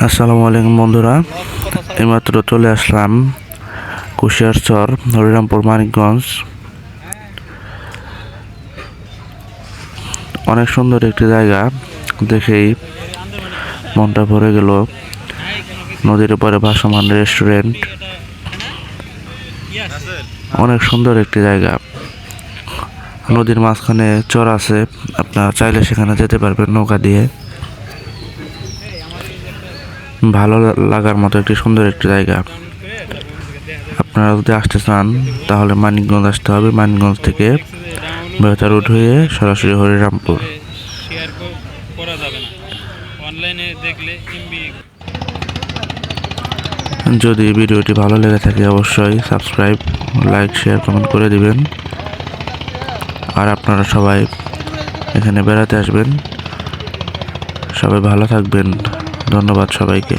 আসসালামু আলাইকুম, বন্ধুরা। এইমাত্র চলে আসলাম কুশিয়ার চর, হরিরামপুর, মানিকগঞ্জ। অনেক সুন্দর একটি জায়গা, দেখেই মনটা ভরে গেল। নদীর উপরে ভাসমান রেস্টুরেন্ট। অনেক সুন্দর একটি জায়গা। নদীর মাঝখানে চর আছে, আপনারা চাইলে সেখানে যেতে পারবেন নৌকা দিয়ে। ভালো লাগার মতো একটি সুন্দর একটি জায়গা। আপনারা যদি আসতে চান, তাহলে মানিকগঞ্জ আসতে হবে। মানিকগঞ্জ থেকে বেতার রুট হয়ে সরাসরি হরিরামপুর। যদি ভিডিওটি ভালো লেগে থাকে, অবশ্যই সাবস্ক্রাইব, লাইক, শেয়ার, কমেন্ট করে দিবেন। আর আপনারা সবাই এখানে বেড়াতে আসবেন। সবাই ভালো থাকবেন। ধন্যবাদ সবাইকে।